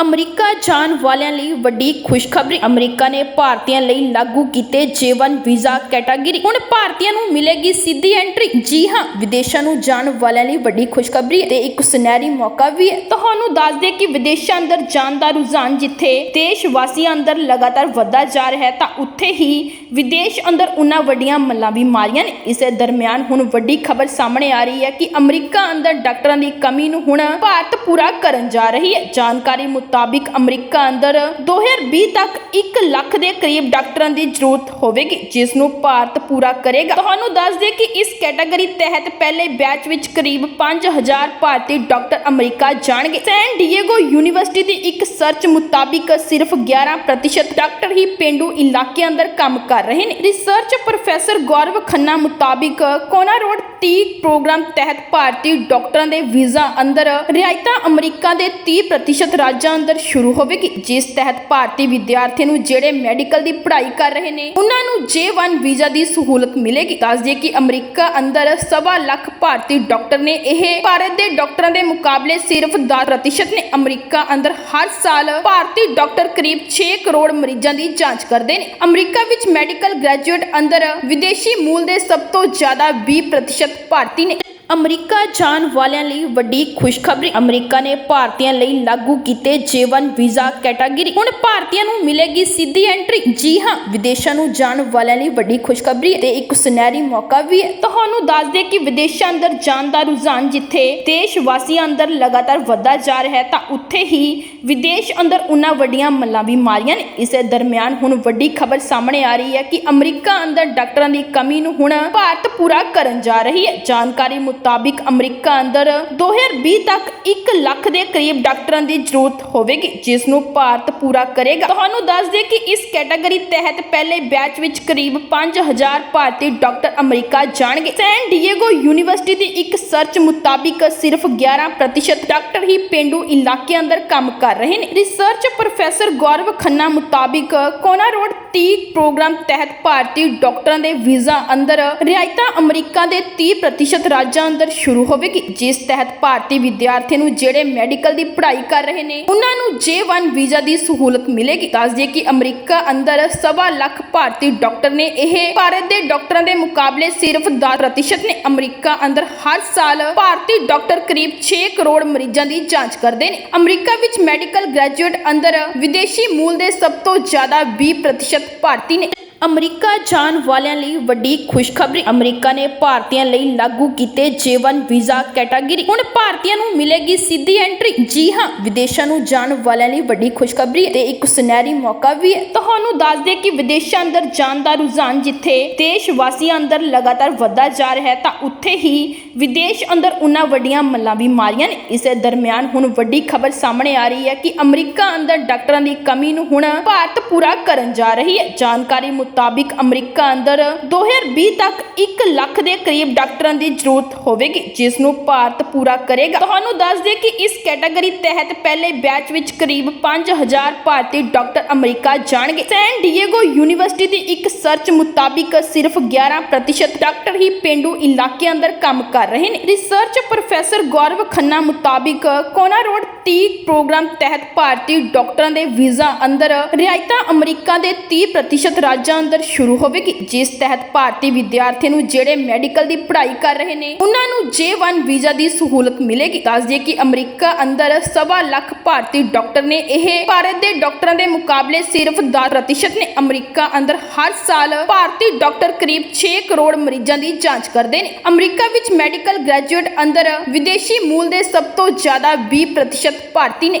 America ਜਾਣ ਵਾਲਿਆਂ ਲਈ ਵੱਡੀ ਖੁਸ਼ਖਬਰੀ। ਅਮਰੀਕਾ ਨੇ ਭਾਰਤੀਆਂ ਲਈ ਲਾਗੂ ਕੀਤੇ J1 ਵੀਜ਼ਾ ਕੈਟਾਗਰੀ। ਹੁਣ ਭਾਰਤੀਆਂ ਨੂੰ ਮਿਲੇਗੀ ਸਿੱਧੀ ਐਂਟਰੀ। ਜੀ ਹਾਂ, ਵਿਦੇਸ਼ਾਂ ਨੂੰ ਜਾਣ ਵਾਲਿਆਂ ਲਈ ਵੱਡੀ ਖੁਸ਼ਖਬਰੀ ਤੇ ਇੱਕ ਸੁਨਹਿਰੀ ਮੌਕਾ ਵੀ ਹੈ। ਤੁਹਾਨੂੰ ਦੱਸ ਦੇ ਕਿ ਵਿਦੇਸ਼ਾਂ ਅੰਦਰ ਜਾਣ ਦਾ ਰੁਝਾਨ ਜਿੱਥੇ ਦੇਸ਼ ਵਾਸੀਆਂ ਅੰਦਰ ਲਗਾਤਾਰ ਵਧਦਾ ਜਾ ਰਿਹਾ ਹੈ, ਤਾਂ ਉੱਥੇ ਹੀ ਵਿਦੇਸ਼ ਅੰਦਰ ਉਹਨਾਂ ਵੱਡੀਆਂ ਮੱਲਾਂ ਵੀ ਮਾਰੀਆਂ ਨੇ। ਇਸੇ ਦਰਮਿਆਨ ਹੁਣ ਵੱਡੀ ਖਬਰ ਸਾਹਮਣੇ ਆ ਰਹੀ ਹੈ ਕਿ ਅਮਰੀਕਾ ਅੰਦਰ ਡਾਕਟਰਾਂ ਦੀ ਕਮੀ ਨੂੰ ਹੁਣ ਭਾਰਤ ਪੂਰਾ ਕਰਨ ਜਾ ਰਹੀ ਹੈ। ਜਾਣਕਾਰੀ ਮੁਤਾਬਿਕ ਅਮਰੀਕਾ ਅੰਦਰ 2020 ਤੱਕ 1 ਲੱਖ ਦੇ ਕਰੀਬ ਡਾਕਟਰਾਂ ਦੀ ਜ਼ਰੂਰਤ ਹੋਵੇਗੀ, ਜਿਸ ਨੂੰ ਭਾਰਤ ਪੂਰਾ ਕਰੇਗਾ। ਤੁਹਾਨੂੰ ਦੱਸ ਦੇ ਕਿ ਇਸ ਕੈਟਾਗਰੀ ਤਹਿਤ ਪਹਿਲੇ ਬੈਚ ਵਿੱਚ ਕਰੀਬ 5000 ਭਾਰਤੀ ਡਾਕਟਰ ਅਮਰੀਕਾ ਜਾਣਗੇ। ਸੈਨ ਡਿਏਗੋ ਯੂਨੀਵਰਸਿਟੀ ਦੀ ਇੱਕ ਸਰਚ ਮੁਤਾਬਿਕ ਸਿਰਫ 11% ਡਾਕਟਰ ਹੀ ਪਿੰਡੂ ਇਲਾਕੇ ਅੰਦਰ ਕੰਮ ਕਰ ਰਹੇ ਨੇ। ਰਿਸਰਚ ਪ੍ਰੋਫੈਸਰ ਗੌਰਵ ਖੰਨਾ ਮੁਤਾਬਿਕ ਕੋਨਾ ਰੋਡ 30 ਪ੍ਰੋਗਰਾਮ ਤਹਿਤ ਭਾਰਤੀ ਡਾਕਟਰਾਂ ਦੇ ਵੀਜ਼ਾ ਅੰਦਰ ਰਿਆਇਤਾਂ ਅਮਰੀਕਾ ਦੇ 30% ਰਾਜਾਂ ਅੰਦਰ ਸ਼ੁਰੂ ਹੋਵੇਗੀ, ਜਿਸ ਤਹਿਤ ਭਾਰਤੀ ਵਿਦਿਆਰਥੀਆਂ ਨੂੰ ਜਿਹੜੇ ਮੈਡੀਕਲ ਦੀ ਪੜ੍ਹਾਈ ਕਰ ਰਹੇ ਨੇ, ਉਹਨਾਂ ਨੂੰ J1 ਵੀਜ਼ਾ ਦੀ ਸਹੂਲਤ ਮਿਲੇਗੀ। ਦੱਸ ਦਈਏ ਕਿ ਅਮਰੀਕਾ ਅੰਦਰ ਸਵਾ ਲੱਖ ਭਾਰਤੀ ਡਾਕਟਰ ਨੇ, ਇਹ ਭਾਰਤ ਦੇ ਡਾਕਟਰਾਂ ਦੇ ਮੁਕਾਬਲੇ ਸਿਰਫ 10% ਨੇ। ਅਮਰੀਕਾ ਅੰਦਰ ਹਰ ਸਾਲ ਭਾਰਤੀ ਡਾਕਟਰ ਕਰੀਬ 6 ਕਰੋੜ ਮਰੀਜ਼ਾਂ ਦੀ ਜਾਂਚ ਕਰਦੇ ਨੇ। ਅਮਰੀਕਾ ਵਿੱਚ ਮੈਡੀਕਲ ਗ੍ਰੈਜੂਏਟ ਅੰਦਰ ਵਿਦੇਸ਼ੀ ਮੂਲ ਦੇ ਸਭ ਤੋਂ ਜ਼ਿਆਦਾ 20% ਭਾਰਤੀ ਨੇ ਅਮਰੀਕਾ ਜਾਣ ਵਾਲਿਆਂ ਲਈ ਵੱਡੀ ਖੁਸ਼ਖਬਰੀ। ਅਮਰੀਕਾ ਨੇ ਭਾਰਤੀਆਂ ਲਈ ਲਾਗੂ ਕੀਤੇ J1 ਵੀਜ਼ਾ ਕੈਟਾਗਰੀ। ਹੁਣ ਭਾਰਤੀਆਂ ਨੂੰ ਮਿਲੇਗੀ ਸਿੱਧੀ ਐਂਟਰੀ। ਜੀ ਹਾਂ, ਵਿਦੇਸ਼ਾਂ ਨੂੰ ਜਾਣ ਵਾਲਿਆਂ ਲਈ ਵੱਡੀ ਖੁਸ਼ਖਬਰੀ ਤੇ ਇੱਕ ਸੁਨਹਿਰੀ ਮੌਕਾ ਵੀ ਹੈ। ਤੁਹਾਨੂੰ ਦੱਸ ਦੇ ਕਿ ਵਿਦੇਸ਼ਾਂ ਅੰਦਰ ਜਾਣ ਦਾ ਰੁਝਾਨ ਜਿੱਥੇ ਦੇਸ਼ ਵਾਸੀਆਂ ਅੰਦਰ ਲਗਾਤਾਰ ਵਧਦਾ ਜਾ ਰਿਹਾ ਹੈ, ਤਾਂ ਉੱਥੇ ਹੀ ਵਿਦੇਸ਼ ਅੰਦਰ ਉਹਨਾਂ ਵੱਡੀਆਂ ਮੱਲਾਂ ਵੀ ਮਾਰੀਆਂ ਨੇ। ਇਸੇ ਦਰਮਿਆਨ ਹੁਣ ਵੱਡੀ ਖਬਰ ਸਾਹਮਣੇ ਆ ਰਹੀ ਹੈ ਕਿ ਅਮਰੀਕਾ ਅੰਦਰ ਡਾਕਟਰਾਂ ਦੀ ਕਮੀ ਨੂੰ ਹੁਣ ਭਾਰਤ ਪੂਰਾ ਕਰਨ ਜਾ ਰਹੀ ਹੈ। ਜਾਣਕਾਰੀ ਮੁਤਾਬਿਕ ਅਮਰੀਕਾ ਅੰਦਰ 2020 ਤੱਕ 1 ਲੱਖ ਦੇ ਕਰੀਬ ਡਾਕਟਰਾਂ ਦੀ ਜ਼ਰੂਰਤ ਹੋਵੇਗੀ, ਜਿਸ ਨੂੰ ਭਾਰਤ ਪੂਰਾ ਕਰੇਗਾ। ਤੁਹਾਨੂੰ ਦੱਸ ਦੇ ਕਿ ਇਸ ਕੈਟਾਗਰੀ ਤਹਿਤ ਪਹਿਲੇ ਬੈਚ ਵਿੱਚ ਕਰੀਬ 5000 ਭਾਰਤੀ ਡਾਕਟਰ ਅਮਰੀਕਾ ਜਾਣਗੇ। ਸੈਨ ਡਿਏਗੋ ਯੂਨੀਵਰਸਿਟੀ ਦੀ ਇੱਕ ਸਰਚ ਮੁਤਾਬਿਕ ਸਿਰਫ 11% ਡਾਕਟਰ ਹੀ ਪਿੰਡੂ ਇਲਾਕੇ ਅੰਦਰ ਕੰਮ ਕਰ ਰਹੇ ਨੇ। ਰਿਸਰਚ ਪ੍ਰੋਫੈਸਰ ਗੌਰਵ ਖੰਨਾ ਮੁਤਾਬਿਕ ਕੋਨਾ ਰੋਡ 30 ਪ੍ਰੋਗਰਾਮ ਤਹਿਤ ਭਾਰਤੀ ਡਾਕਟਰਾਂ ਦੇ ਵੀਜ਼ਾ ਅੰਦਰ ਰਿਆਇਤਾਂ ਅਮਰੀਕਾ ਦੇ 30% ਰਾਜਾਂ ਅੰਦਰ ਸ਼ੁਰੂ ਹੋਵੇਗੀ ਜਿਸ ਤਹਿਤ ਭਾਰਤੀ ਵਿਦਿਆਰਥੀਆਂ ਨੂੰ ਜਿਹੜੇ ਮੈਡੀਕਲ ਦੀ ਪੜ੍ਹਾਈ ਕਰ ਰਹੇ ਨੇ, ਉਹਨਾਂ ਨੂੰ J1 ਵੀਜ਼ਾ ਦੀ ਸਹੂਲਤ ਮਿਲੇਗੀ। ਦੱਸ ਦਈਏ ਕਿ ਅਮਰੀਕਾ ਅੰਦਰ ਸਵਾ ਲੱਖ ਭਾਰਤੀ ਡਾਕਟਰ ਨੇ ਇਹ ਭਾਰਤ ਦੇ ਡਾਕਟਰਾਂ ਦੇ ਮੁਕਾਬਲੇ ਸਿਰਫ 10% ਨੇ। ਅਮਰੀਕਾ ਅੰਦਰ ਹਰ ਸਾਲ ਭਾਰਤੀ ਡਾਕਟਰ ਕਰੀਬ 6 ਕਰੋੜ ਮਰੀਜ਼ਾਂ ਦੀ ਜਾਂਚ ਕਰਦੇ ਨੇ। ਅਮਰੀਕਾ ਵਿੱਚ ਮੈਡੀਕਲ ਗ੍ਰੈਜੂਏਟ ਅੰਦਰ ਵਿਦੇਸ਼ੀ ਮੂਲ ਦੇ ਸਭ ਤੋਂ ਜ਼ਿਆਦਾ 20% ਭਾਰਤੀ ਨੇ। ਅਮਰੀਕਾ ਜਾਣ ਵਾਲਿਆਂ ਲਈ ਵੱਡੀ ਖੁਸ਼ਖਬਰੀ। ਅਮਰੀਕਾ ਨੇ ਭਾਰਤੀਆਂ ਲਈ ਲਾਗੂ ਕੀਤੇ J1 ਵੀਜ਼ਾ ਕੈਟਾਗਰੀ। ਹੁਣ ਭਾਰਤੀਆਂ ਨੂੰ ਮਿਲੇਗੀ ਸਿੱਧੀ ਐਂਟਰੀ। ਜੀ ਹਾਂ, ਵਿਦੇਸ਼ਾਂ ਨੂੰ ਜਾਣ ਵਾਲਿਆਂ ਲਈ ਵੱਡੀ ਖੁਸ਼ਖਬਰੀ ਹੈ। ਤੇ ਇੱਕ ਸੁਨਹਿਰੀ ਮੌਕਾ ਵੀ ਹੈ। ਤੁਹਾਨੂੰ ਦੱਸ ਦੇ ਕਿ ਵਿਦੇਸ਼ਾਂ ਅੰਦਰ ਜਾਣ ਦਾ ਰੁਝਾਨ ਜਿੱਥੇ ਦੇਸ਼ ਵਾਸੀਆਂ ਅੰਦਰ ਲਗਾਤਾਰ ਵਧਦਾ ਜਾ ਰਿਹਾ ਹੈ, ਤਾਂ ਉੱਥੇ ਹੀ ਵਿਦੇਸ਼ ਅੰਦਰ ਉਹਨਾਂ ਵੱਡੀਆਂ ਮੱਲਾਂ ਵੀ ਮਾਰੀਆਂ ਨੇ। ਇਸੇ ਦਰਮਿਆਨ ਹੁਣ ਵੱਡੀ ਖਬਰ ਸਾਹਮਣੇ ਆ ਰਹੀ ਹੈ ਕਿ ਅਮਰੀਕਾ ਅੰਦਰ ਡਾਕਟਰਾਂ ਦੀ ਕਮੀ ਨੂੰ ਹੁਣ ਭਾਰਤ ਪੂਰਾ ਕਰਨ ਜਾ ਰਹੀ ਹੈ। ਜਾਣਕਾਰੀ ਮੁਤਾਬਿਕ ਅਮਰੀਕਾ ਅੰਦਰ 2020 ਤੱਕ 1 ਲੱਖ ਦੇ ਕਰੀਬ ਡਾਕਟਰਾਂ ਦੀ ਜ਼ਰੂਰਤ ਹੋਵੇਗੀ, ਜਿਸ ਨੂੰ ਭਾਰਤ ਪੂਰਾ ਕਰੇਗਾ। ਤੁਹਾਨੂੰ ਦੱਸ ਦੇ ਕਿ ਇਸ ਕੈਟਾਗਰੀ ਤਹਿਤ ਪਹਿਲੇ ਬੈਚ ਵਿੱਚ ਕਰੀਬ 5000 ਭਾਰਤੀ ਡਾਕਟਰ ਅਮਰੀਕਾ ਜਾਣਗੇ। ਸੈਨ ਡਿਏਗੋ ਯੂਨੀਵਰਸਿਟੀ ਦੀ ਇੱਕ ਸਰਚ ਮੁਤਾਬਿਕ ਸਿਰਫ 11% ਡਾਕਟਰ ਹੀ ਪਿੰਡੂ ਇਲਾਕੇ ਅੰਦਰ ਕੰਮ ਕਰ ਰਹੇ ਨੇ। ਰਿਸਰਚ ਪ੍ਰੋਫੈਸਰ ਗੌਰਵ ਖੰਨਾ ਮੁਤਾਬਿਕ ਕੋਨਾ ਰੋਡ 30 ਪ੍ਰੋਗਰਾਮ ਤਹਿਤ ਭਾਰਤੀ ਡਾਕਟਰਾਂ ਦੇ ਵੀਜ਼ਾ ਅੰਦਰ ਰਿਆਇਤਾਂ ਅਮਰੀਕਾ ਦੇ 30% ਰਾਜਾਂ ਅੰਦਰ ਸ਼ੁਰੂ ਹੋਵੇਗੀ, ਜਿਸ ਤਹਿਤ ਭਾਰਤੀ ਵਿਦਿਆਰਥੀਆਂ ਨੂੰ ਜਿਹੜੇ ਮੈਡੀਕਲ ਦੀ ਪੜ੍ਹਾਈ ਕਰ ਰਹੇ ਨੇ, ਉਹਨਾਂ ਨੂੰ J1 ਵੀਜ਼ਾ ਦੀ ਸਹੂਲਤ ਮਿਲੇਗੀ। ਦੱਸ ਦਈਏ ਕਿ ਅਮਰੀਕਾ ਅੰਦਰ ਸਵਾ ਲੱਖ ਭਾਰਤੀ ਡਾਕਟਰ ਨੇ, ਇਹ ਭਾਰਤ ਦੇ ਡਾਕਟਰਾਂ ਦੇ ਮੁਕਾਬਲੇ ਸਿਰਫ 10% ਨੇ। ਅਮਰੀਕਾ ਅੰਦਰ ਹਰ ਸਾਲ ਭਾਰਤੀ ਡਾਕਟਰ ਕਰੀਬ 6 ਕਰੋੜ ਮਰੀਜ਼ਾਂ ਦੀ ਜਾਂਚ ਕਰਦੇ ਨੇ। ਅਮਰੀਕਾ ਵਿੱਚ ਮੈਡੀਕਲ ਗ੍ਰੈਜੂਏਟ ਅੰਦਰ ਵਿਦੇਸ਼ੀ ਮੂਲ ਦੇ ਸਭ ਤੋਂ ਜ਼ਿਆਦਾ 20% ਭਾਰਤੀ ਨੇ